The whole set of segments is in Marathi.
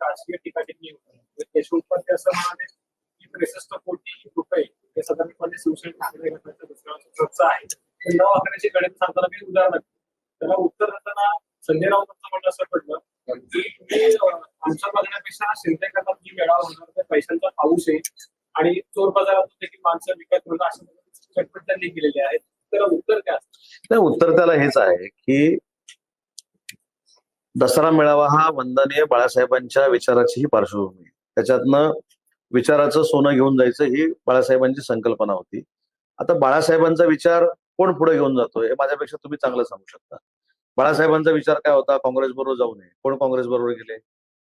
राजकीय ठिकाणी टिप्पणी होती देशमुख पण ते असं म्हणाले की त्रेसष्ट कोटी रुपये हे साधारणपणे शिवसेना ठाकरे गटाच्या दुसऱ्या खर्च आहे. ते न गणित सांगताना मी उदाहरण त्याला उत्तर देताना संजय राऊत म्हणणं असं पडलं की आमच्या बघण्यापेक्षा शिंदे गटात जी मेळावा होणार त्या पैशांचा पाऊस आहे आणि चोर बाजारातून देखील माणसं विकत होणं अशा चटपट त्यांनी केलेले आहेत तर उत्तर काय नाही उत्तर त्याला हेच आहे की दसरा मेळावा हा वंदनीय बाळासाहेबांच्या विचाराची ही पार्श्वभूमी त्याच्यातनं विचाराचं सोनं घेऊन जायचं ही बाळासाहेबांची संकल्पना होती. आता बाळासाहेबांचा विचार कोण पुढे घेऊन जातो हे माझ्यापेक्षा तुम्ही चांगलं सांगू शकता. बाळासाहेबांचा विचार काय होता? काँग्रेस बरोबर जाऊ नये. कोण काँग्रेस बरोबर गेले?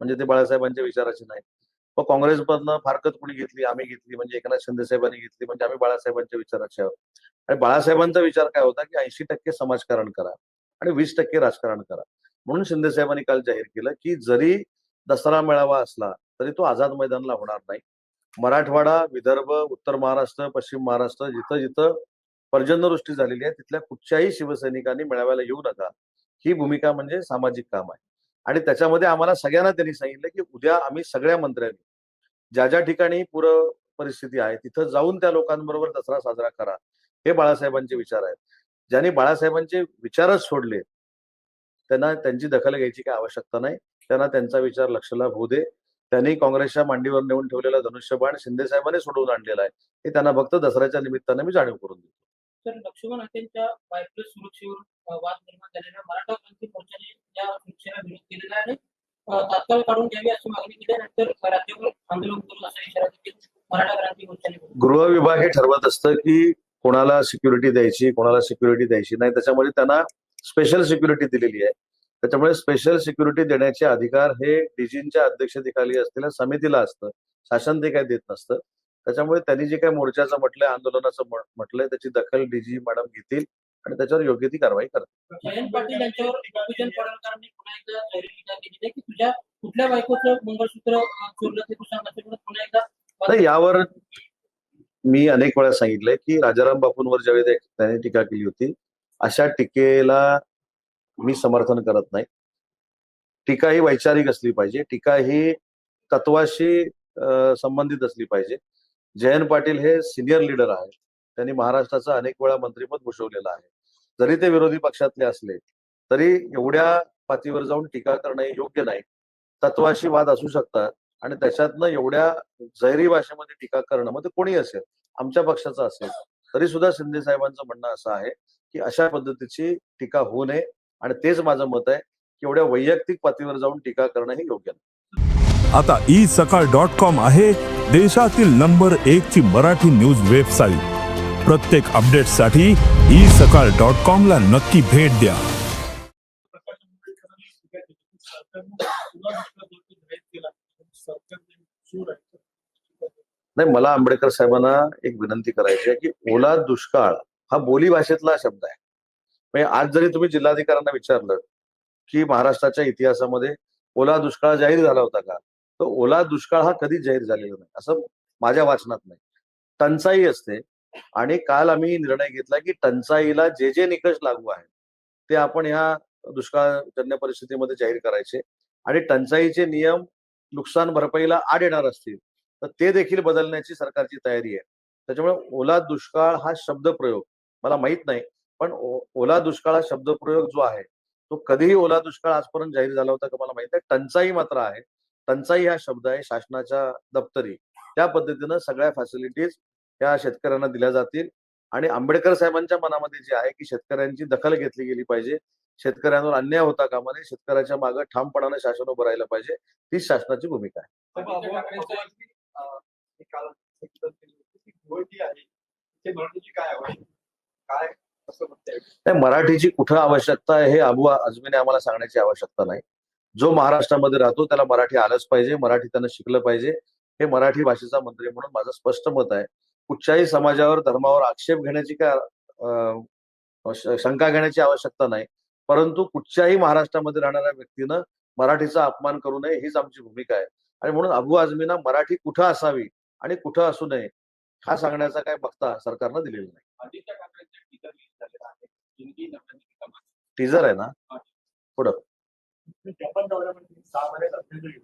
म्हणजे ते बाळासाहेबांच्या विचाराचे नाही. मग काँग्रेसमधनं फारकत कुणी घेतली? आम्ही घेतली. म्हणजे एकनाथ शिंदे साहेबांनी घेतली. म्हणजे आम्ही बाळासाहेबांच्या विचाराचे आहोत. आणि बाळासाहेबांचा विचार काय होता? की ऐंशी टक्के समाजकारण करा आणि वीस टक्के राजकारण करा. म्हणून शिंदे साहेबांनी काल जाहीर केलं की जरी दसरा मेळावा असला तरी तो आझाद मैदानला होणार नाही. मराठवाडा विदर्भ उत्तर महाराष्ट्र पश्चिम महाराष्ट्र जिथं जिथं पर्जन्यवृष्टी झालेली आहे तिथल्या कुठच्याही शिवसैनिकांनी मेळाव्याला येऊ नका. ही भूमिका म्हणजे सामाजिक काम आहे. आणि त्याच्यामध्ये आम्हाला सगळ्यांना त्यांनी सांगितलं की उद्या आम्ही सगळ्या मंत्र्यांनी ज्या ज्या ठिकाणी पूर परिस्थिती आहे तिथं जाऊन त्या लोकांबरोबर दसरा साजरा करा हे बाळासाहेबांचे विचार आहेत. ज्यांनी बाळासाहेबांचे विचारच सोडले त्यांना त्यांची दखल घ्यायची काही आवश्यकता नाही. त्यांना त्यांचा विचार लक्षला होऊ दे. त्यांनी काँग्रेसच्या मांडीवर नेऊन ठेवलेला धनुष्यबाण शिंदे साहेबांनी सोडवून आणलेला आहे. हे त्यांना फक्त दसऱ्याच्या निमित्ताने मी जाणीव करून देतो. तर लक्ष्मण हत्यांच्या बायप्लस सुरक्षेवर अ, वाद निर्माण झालेला मराठा क्रांती मोर्चाने या सुरक्षेला विरोध केलेला आहे. आणि अ, तात्काळ काढून घ्यावी अशी मागणी केली आहे. नंतर राज्यभर आंदोलन करू असा इशारा देखील मराठा क्रांती मोर्चाने दिला. गृह विभाग हे ठरवत असतं की कोणाला सिक्युरिटी द्यायची कोणाला सिक्युरिटी द्यायची नाही. त्याच्यामध्ये त्यांना स्पेशल सिक्युरिटी दिलेली आहे. त्याच्यामुळे स्पेशल सिक्युरिटी देण्याचे अधिकार हे डीजींच्या अध्यक्षतेखाली असलेल्या समितीला असतं. शासन ते काय देत नसतं. त्याच्यामुळे त्यांनी जे काय मोर्चाचं म्हटलंय आंदोलनाचं म्हटलंय त्याची दखल डीजी मॅडम घेतील आणि त्याच्यावर योग्य ती कारवाई करतील. जयंत पाटील यांच्यावर भूषण पडळकरांनी पुन्हा एकदा जाहीर टीका केली आहे की तुझ्या कुठल्या बायकोचं मंगळसूत्र अ, चोरलं ते तू सांग असं म्हणत पुन्हा एकदा तर यावर मी अनेक वेळा सांगितलंय की राजाराम बापूंवर ज्यावेळी त्यांनी टीका केली होती अशा टीकेला मी समर्थन करत नाही. टीका ही वैचारिक असली पाहिजे. टीका ही तत्वाशी संबंधित असली पाहिजे. जयंत पाटील हे सिनियर लीडर आहेत. त्यांनी महाराष्ट्राचं अनेक वेळा मंत्रीपद भूषवलेलं आहे. जरी ते विरोधी पक्षातले असले तरी एवढ्या पातळीवर जाऊन टीका करणं हे योग्य नाही. तत्वाशी वाद असू शकतात आणि त्याच्यातनं एवढ्या जहरी भाषेमध्ये टीका करणं मग ते कोणी असेल? आमच्या पक्षाचं असेल. तरी सुद्धा शिंदे साहेबांचं म्हणणं असं आहे की अशा पद्धतीची टीका होऊ नये आणि तेच माझं मत आहे की एवढ्या वैयक्तिक पातळीवर जाऊन टीका करणं हे योग्य नाही. आता ई सकाळ डॉट कॉम आहे देशातील नंबर एक ची मराठी न्यूज वेबसाईट. प्रत्येक अपडेटसाठी ई सकाळ डॉट कॉम ला नक्की भेट द्या. नाही मला आंबेडकर साहेबांना एक विनंती करायची आहे की ओला दुष्काळ हा बोली भाषेतला शब्द आहे. म्हणजे आज जरी तुम्ही जिल्हाधिकाऱ्यांना विचारलं की महाराष्ट्राच्या इतिहासामध्ये ओला दुष्काळ जाहीर झाला होता का? तर ओला दुष्काळ हा कधीच जाहीर झालेला नाही असं माझ्या वाचनात नाही. टंचाई असते आणि काल आम्ही निर्णय घेतला की टंचाईला जे जे निकष लागू आहेत ते आपण ह्या दुष्काळजन्य परिस्थितीमध्ये जाहीर करायचे आणि टंचाईचे नियम नुकसान भरपाईला आड येणार असतील तर ते देखील बदलण्याची सरकारची तयारी आहे. त्याच्यामुळे ओला दुष्काळ हा शब्दप्रयोग मला माहीत नाही. पण ओला दुष्काळ हा शब्दप्रयोग जो आहे तो कधीही ओला दुष्काळ आजपर्यंत जाहीर झाला होता का मला माहीत आहे टंचाई मात्र आहे. टंचाई हा शब्द आहे शासनाच्या दप्तरी. त्या पद्धतीनं सगळ्या फॅसिलिटीज या शेतकऱ्यांना दिल्या जातील. आणि आंबेडकर साहेबांच्या मनामध्ये जे आहे की शेतकऱ्यांची दखल घेतली गेली पाहिजे. शेतकऱ्यांवर अन्याय होता कामा नये शेतकऱ्याच्या मागे ठामपणाने शासन उभं राहिलं पाहिजे. तीच शासनाची भूमिका आहे? नाही मराठीची कुठं आवश्यकता आहे हे अबू आजमीने आम्हाला सांगण्याची आवश्यकता नाही. जो महाराष्ट्रामध्ये राहतो त्याला मराठी आलंच पाहिजे मराठी त्यानं शिकलं पाहिजे. हे मराठी भाषेचा मंत्री म्हणून माझं स्पष्ट मत आहे. कुठच्याही समाजावर धर्मावर आक्षेप घेण्याची काय शंका घेण्याची आवश्यकता नाही. परंतु कुठच्याही महाराष्ट्रामध्ये राहणाऱ्या व्यक्तीनं मराठीचा अपमान करू नये हीच आमची भूमिका आहे. आणि म्हणून अबू आझमीना मराठी कुठं असावी आणि कुठं असू नये हा सांगण्याचा काय बघता सरकारनं दिलेला नाही आदित्य ठाकरेंचे टीका झालेला आहे जिंदगी नव्याने टीजर आहे ना? जपान दौऱ्यामध्ये सहा महिन्यात अत्यंत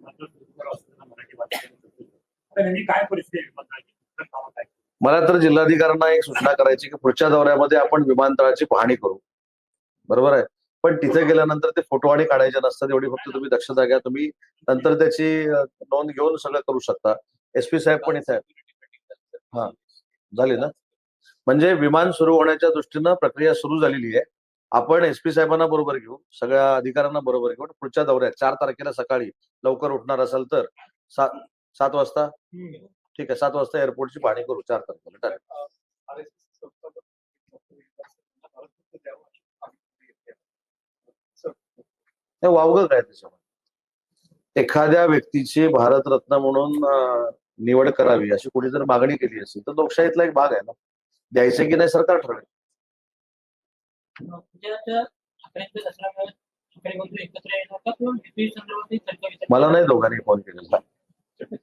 तर यांनी काय परिस्थिती विमानतळाची? मला तर जिल्हाधिकाऱ्यांना एक सूचना करायची की पुढच्या दौऱ्यामध्ये आपण विमानतळाची पाहणी करू. बरोबर आहे? पण तिथे गेल्यानंतर ते फोटो आणि काढायचे नसतात एवढी फक्त तुम्ही दक्षता घ्या. तुम्ही नंतर त्याची नोंद घेऊन सगळं करू शकता. एसपी साहेब पण इथे आहेत. हा. झाली ना? म्हणजे विमान सुरू होण्याच्या दृष्टीनं प्रक्रिया सुरू झालेली आहे. आपण एसपी साहेबांना बरोबर घेऊन सगळ्या अधिकाऱ्यांना बरोबर घेऊन पुढच्या दौऱ्यात चार तारखेला सकाळी लवकर उठणार असाल तर सात सात वाजता? ठीक आहे सात वाजता एअरपोर्टची पाहणी करू चार तारखेला. चालेल. वावगं काय त्याच्यामध्ये? एखाद्या व्यक्तीची भारतरत्न म्हणून निवड करावी अशी कुणी जर मागणी केली असेल तर लोकशाहीतला एक भाग आहे ना. द्यायचं की नाही सरकार ठरवेल. मला नाही दोघांनी फोन केलेला.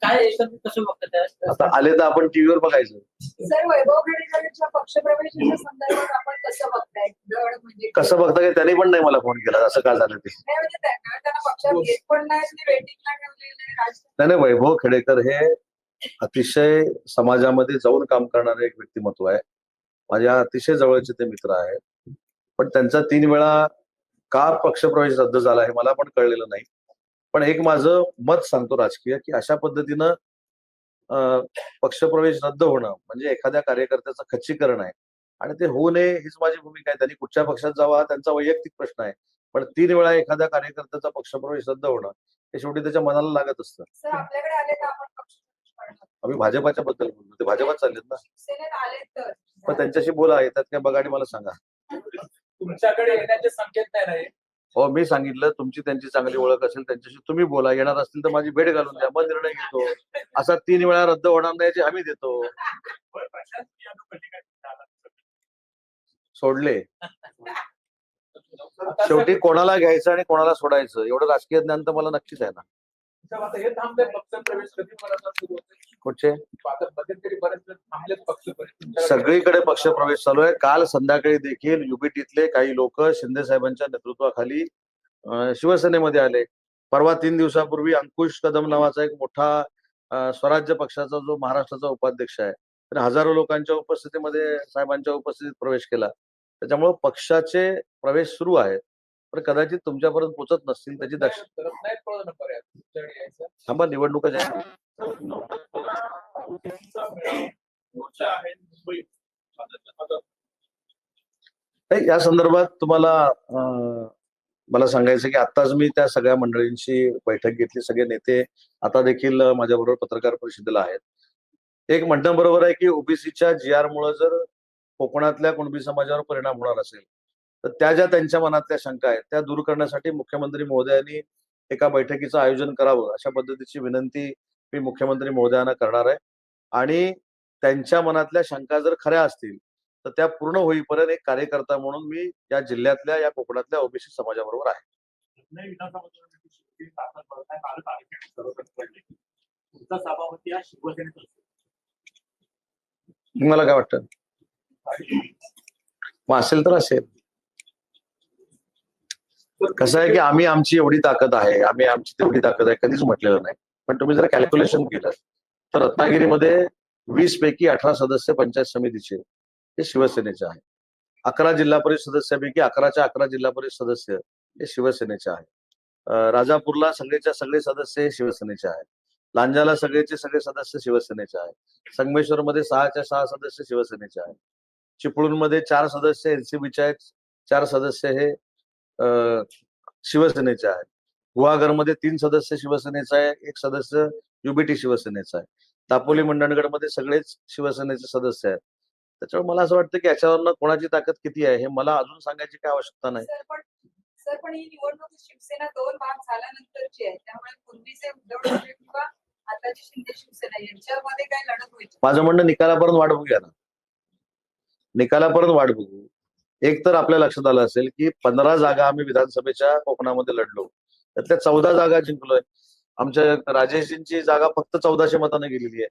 काय एकंदरीत कसं बघतात आता आले तर आपण टीव्हीवर बघायचं. सर वैभव खेडेकरांच्या पक्षप्रवेशाच्या संदर्भात आपण कसं बघताय? दड म्हणजे कसं बघता की त्यांनी पण नाही मला फोन केला. असं का झालं ते? नाही म्हणजे त्यांना त्यांना पक्षात घेत पण नाही आणि वेटिंगला ठेवलेले राजकीय नाही नाही वैभव खेडेकर हे अतिशय समाजामध्ये जाऊन काम करणारे एक व्यक्तिमत्व आहे. माझ्या अतिशय जवळचे ते मित्र आहेत. पण त्यांचा तीन वेळा का पक्षप्रवेश रद्द झाला हे मला पण कळलेलं नाही. पण एक माझं मत सांगतो राजकीय की अशा पद्धतीनं पक्षप्रवेश रद्द होणं म्हणजे एखाद्या कार्यकर्त्याचं खच्चीकरण आहे आणि ते होऊ नये हीच माझी भूमिका आहे. त्यांनी कुठच्या पक्षात जावा हा त्यांचा वैयक्तिक प्रश्न आहे. पण तीन वेळा एखाद्या कार्यकर्त्याचा पक्षप्रवेश रद्द होणं हे शेवटी त्याच्या मनाला लागत असतं. आम्ही भाजपाच्या बद्दल बोललो. ते भाजपात चाललेत ना? पण त्यांच्याशी बोला येतात काय बघा आणि मला सांगा. तुमच्याकडे येण्याचे संकेत नाही ना हे? हो मी सांगितलं तुमची त्यांची चांगली ओळख असेल त्यांच्याशी तुम्ही बोला येणार असतील तर माझी भेट घालून द्या मग निर्णय घेतो. असा तीन वेळा रद्द होणार नाही याची हमी देतो. बरं, प्रशांत? सोडले. आता शेवटी कोणाला घ्यायचं आणि कोणाला सोडायचं एवढं राजकीय ज्ञान तर मला नक्कीच आहे ना. कुठचे? थांबलेत पक्ष प्रवेश. सगळीकडे चालू आहे. काल संध्याकाळी देखील युबीटीतले काही लोक शिंदे साहेबांच्या नेतृत्वाखाली शिवसेनेमध्ये आले. परवा तीन दिवसापूर्वी अंकुश कदम नावाचा एक मोठा स्वराज्य पक्षाचा जो महाराष्ट्राचा उपाध्यक्ष आहे त्याने हजारो लोकांच्या उपस्थितीमध्ये साहेबांच्या उपस्थितीत प्रवेश केला. त्याच्यामुळे पक्षाचे प्रवेश सुरू आहेत. पण कदाचित तुमच्यापर्यंत पोहोचत नसतील त्याची दक्ष थांबा निवडणुका या संदर्भात तुम्हाला मला सांगायचं की आताच मी त्या सगळ्या मंडळींची बैठक घेतली. सगळे नेते आता देखील माझ्याबरोबर पत्रकार परिषदेला आहेत. एक म्हणणं बरोबर आहे की ओबीसीच्या जी आर मुळे जर कोकणातल्या कुणबी समाजावर परिणाम होणार असेल तर त्या ज्या त्यांच्या मनातल्या शंका आहेत त्या दूर करण्यासाठी मुख्यमंत्री महोदयांनी एका बैठकीचं आयोजन करावं अशा पद्धतीची विनंती मी मुख्यमंत्री महोदयांना करणार आहे. आणि त्यांच्या मनातल्या शंका जर खऱ्या असतील तर त्या पूर्ण होईपर्यंत एक कार्यकर्ता म्हणून मी या जिल्ह्यातल्या या कोकणातल्या ओबीसी समाजाबरोबर आहे. मला काय वाटतं? मग असेल तर असेल. कसं आहे की आम्ही आमची एवढी ताकद आहे आम्ही आमची तेवढी ताकद आहे कधीच म्हटलेलं नाही. पण तुम्ही जर कॅल्क्युलेशन केलं तर रत्नागिरीमध्ये वीस पैकी अठरा सदस्य पंचायत समितीचे हे शिवसेनेचे आहे अकरा जिल्हा परिषद सदस्यापैकी अकराच्या अकरा जिल्हा परिषद सदस्य हे शिवसेनेचे आहे राजापूरला सगळेच्या सगळे सदस्य हे शिवसेनेचे आहेत. लांजाला सगळेचे सगळे सदस्य शिवसेनेचे आहेत. संगमेश्वरमध्ये सहाच्या सहा सदस्य शिवसेनेचे आहेत. चिपळूणमध्ये चार सदस्य एनसीबीचे आहेत. चार सदस्य हे शिवसेनेचे आहेत. गुहागरमध्ये तीन सदस्य शिवसेनेचा आहे एक सदस्य युबीटी शिवसेनेचा आहे. दापोली मंडणगडमध्ये सगळेच शिवसेनेचे सदस्य आहेत. त्याच्यामुळे मला असं वाटतं की याच्यावरनं कोणाची ताकद किती आहे हे मला अजून सांगायची काय आवश्यकता नाही. सर पण सर पण ही निवडणूक शिवसेना दोन भाग झाल्यानंतरची आहे. त्यामुळे पूर्वीचे उद्धव ठाकरे किंवा आताची शिंदे शिवसेना यांच्यामध्ये काय लढत होईल? माझं म्हणणं निकालापर्यंत वाट बघूया ना. निकालापर्यंत वाट बघू. एक तर आपल्या लक्षात आलं असेल की पंधरा जागा आम्ही विधानसभेच्या कोकणामध्ये लढलो. त्यातल्या चौदा जागा जिंकलोय. आमच्या राजेशजींची जागा फक्त चौदाशे मताने गेलेली आहे.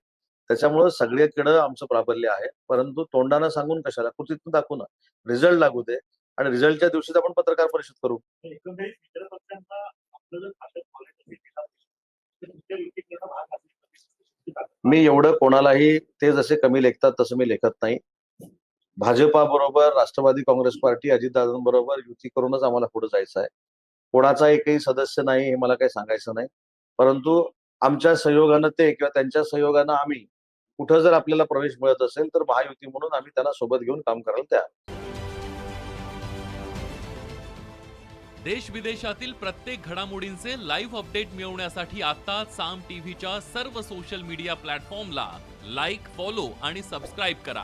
त्याच्यामुळं सगळीकडे आमचं प्राबल्य आहे. परंतु तोंडानं सांगून कशाला? कृतीतून दाखवू ना. रिझल्ट लागू दे. आणि रिझल्टच्या दिवशीच आपण पत्रकार परिषद करू. मी एवढं कोणालाही ते जसे कमी लेखतात तसं मी लेखत नाही. भाजपा बरोबर राष्ट्रवादी काँग्रेस पार्टी अजितदादांबरोबर युती करूनच आम्हाला पुढे जायचं आहे. कोणाचा एकही सदस्य नाही हे मला काही सांगायचं नाही. परंतु आमच्या सहयोगानं ते किंवा त्यांच्या सहयोगानं आम्ही कुठं जर आपल्याला प्रवेश मिळत असेल तर महायुती म्हणून आम्ही त्यांना सोबत घेऊन काम करायला तयार देश विदेशातील प्रत्येक घडामोडींचे लाईव्ह अपडेट मिळवण्यासाठी आता साम टीव्हीच्या सर्व सोशल मीडिया प्लॅटफॉर्मला लाईक फॉलो आणि सबस्क्राईब करा.